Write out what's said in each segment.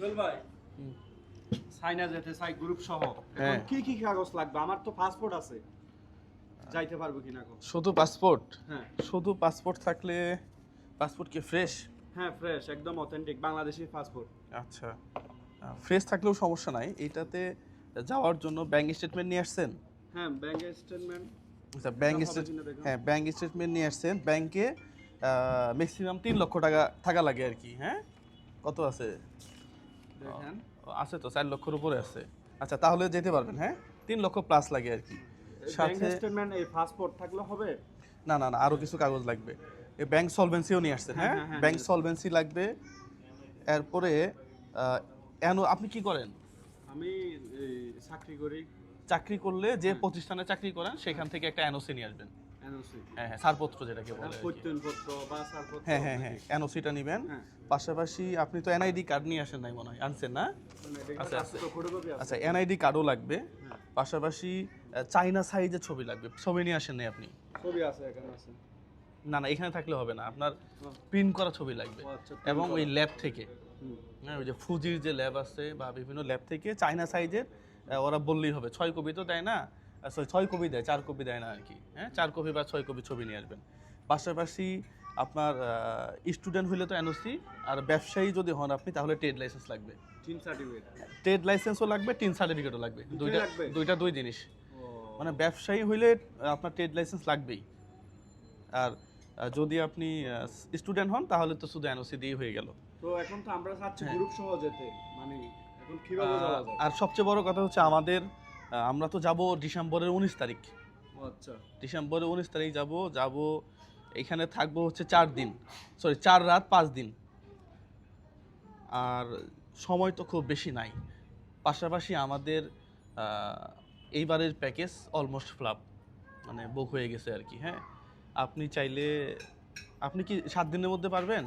ভাই সাইনা যেতে চাই গ্রুপ সহ। হ্যাঁ। এখন কি কি কাগজ লাগবে? আমার তো পাসপোর্ট আছে। যাইতে পারব কিনা শুধু পাসপোর্ট হ্যাঁ। শুধু পাসপোর্ট থাকলে পাসপোর্ট কি ফ্রেশ হ্যাঁ ফ্রেশ একদম অথেন্টিক বাংলাদেশি পাসপোর্ট আচ্ছা। ফ্রেশ থাকলেও সমস্যা নাই। এইটাতে যাওয়ার জন্য ব্যাংক স্টেটমেন্ট নিয়ে আসছেন? হ্যাঁ ব্যাংক স্টেটমেন্ট আচ্ছা ব্যাংক হবে স্টেট কিনা দেখুন। হ্যাঁ ব্যাংক স্টেটমেন্ট নিয়ে আসছেন। ব্যাংকে ম্যাক্সিমাম তিন লক্ষ টাকা থাকা লাগে আর কি হ্যাঁ? কত আছে? দেখেন। আছে তো চার লক্ষের উপরে আছে। আচ্ছা তাহলে যেতে পারবেন হ্যাঁ? তিন লক্ষ প্লাস লাগে আর কি। সাথে স্টেটমেন্ট এই পাসপোর্ট থাকলে হবে? না না না আরও কিছু কাগজ লাগবে। এই ব্যাংক সলভেন্সিও নিয়ে আসছেন হ্যাঁ, হ্যাঁ হ্যাঁ, হ্যাঁ, ব্যাংক সলভেন্সি লাগবে। এরপরে এনো আপনি কি করেন? আমি চাকরি করি। চাকরি করলে যে প্রতিষ্ঠানে চাকরি করেন সেখান থেকে একটা এনওসি নিয়ে আসবেন। হ্যাঁ হ্যাঁ ছাড়পত্র যেটাকে বলে হ্যাঁ হ্যাঁ হ্যাঁ এনওসিটা নেবেন। হ্যাঁ। পাশাপাশি আপনি তো এনআইডি কার্ড নিয়ে আসেন নাই মনে হয়। আনছেন না? আচ্ছা, আচ্ছা। আচ্ছা এনআইডি কার্ডও লাগবে। হ্যাঁ। পাশাপাশি চাইনা সাইজের ছবি লাগবে। ছবি নিয়ে আসেন নাই আপনি? ছবি আছে এখানে আছে। না না এখানে থাকলে হবে না। আপনার প্রিন্ট করা ছবি লাগবে। আচ্ছা এবং ওই ল্যাব থেকে। হ্যাঁ ওই যে ফুজির যে ল্যাব আছে বা বিভিন্ন ল্যাব থেকে চাইনা সাইজের ওরা বললেই হবে। ছয় কপি তো দেয় না? সরি ছয় কপি দেয় চার কপি দেয় না আর কি হ্যাঁ? চার কপি বা ছয় কপি ছবি নিয়ে আসবেন। পাশাপাশি আপনার স্টুডেন্ট হলে তো এনওসি আর ব্যবসায়ী যদি হন আপনি তাহলে ট্রেড লাইসেন্স লাগবে। সার্টিফিকেট ট্রেড লাইসেন্সও লাগবে টিন সার্টিফিকেটও লাগবে। দুইটা দুইটা দুই জিনিস। মানে ব্যবসায়ী হইলে আপনার ট্রেড লাইসেন্স লাগবেই। আর যদি আপনি স্টুডেন্ট হন তাহলে তো শুধু এনওসি দিয়ে হয়ে গেল। তো এখন তো আমরা চাচ্ছি হ্যাঁ। গ্রুপ সহ যেতে মানে এখন কীভাবে যাওয়া যায়? আর সবচেয়ে বড় কথা হচ্ছে আমাদের আমরা তো যাব ডিসেম্বরের উনিশ তারিখ। আচ্ছা। ডিসেম্বরের উনিশ তারিখ যাব যাব এখানে থাকব হচ্ছে চার দিন। সরি চার রাত পাঁচ দিন। আর সময় তো খুব বেশি নাই। পাশাপাশি আমাদের এইবারের প্যাকেজ অলমোস্ট ফ্লাপ মানে বুক হয়ে গেছে আর কি হ্যাঁ? আপনি চাইলে আপনি কি সাত দিনের মধ্যে পারবেন?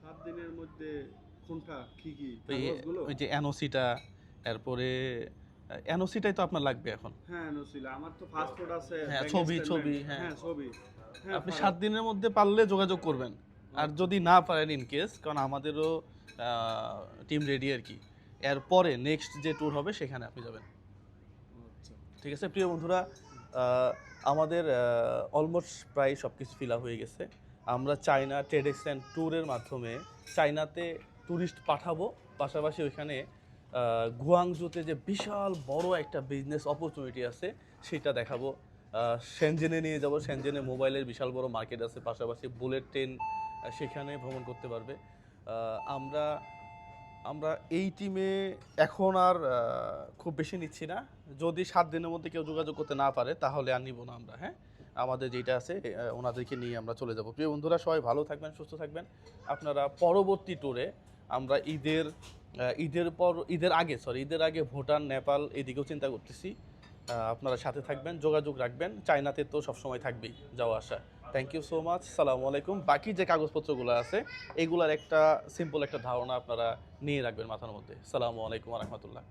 সাত দিনের মধ্যে কোনটা? কি কি? ওই যে এনওসিটা এরপরে এনওসিটাই তো আপনার লাগবে এখন। হ্যাঁ নসিলা আমার তো পাসপোর্ট আছে হ্যাঁ, ছবি, ছবি, হ্যাঁ। হ্যাঁ ছবি। হ্যাঁ আপনি সাত দিনের মধ্যে পারলে যোগাযোগ করবেন। আর যদি না পারেন ইন কেস কারণ আমাদেরও টিম রেডি আর কি। এরপরে নেক্সট যে ট্যুর হবে সেখানে আপনি যাবেন। আচ্ছা। ঠিক আছে? প্রিয় বন্ধুরা আমাদের অলমোস্ট প্রায় সব কিছু ফিল হয়ে গেছে। আমরা চায়না ট্রেডেক্স অ্যান্ড ট্যুরের মাধ্যমে চায়নাতে ট্যুরিস্ট পাঠাবো। পাশাপাশি ওইখানে গুয়াংজুতে যে বিশাল বড় একটা বিজনেস অপরচুনিটি আছে, সেটা দেখাবো। সেনজেনে নিয়ে যাব। সেনজেনে মোবাইলের বিশাল বড় মার্কেট আছে, পাশাপাশি বুলেট ট্রেন সেখানে ভ্রমণ করতে পারবে। আমরা আমরা এই টিমে এখন আর খুব বেশি নিচ্ছি না। যদি সাত দিনের মধ্যে কেউ যোগাযোগ করতে না পারে, তাহলে আর নিব না আমরা হ্যাঁ? আমাদের যেটা আছে ওনাদেরকে নিয়ে আমরা চলে যাব। প্রিয় বন্ধুরা, সবাই ভালো থাকবেন, সুস্থ থাকবেন। আপনারা পরবর্তী ট্যুরে আমরা ঈদের ঈদের পর, ঈদের আগে সরি ঈদের আগে ভুটান, নেপাল এদিকেও চিন্তা করতেছি। আপনারা সাথে থাকবেন, যোগাযোগ রাখবেন। চায়নাতে তো সবসময় থাকবেই যাওয়া আসা। থ্যাংক ইউ সো মাচ সালামু আলাইকুম। বাকি যে কাগজপত্রগুলো আছে, এগুলার একটা সিম্পল একটা ধারণা আপনারা নিয়ে রাখবেন মাথার মধ্যে। সালামু আলাইকুম রহমতুল্লাহ।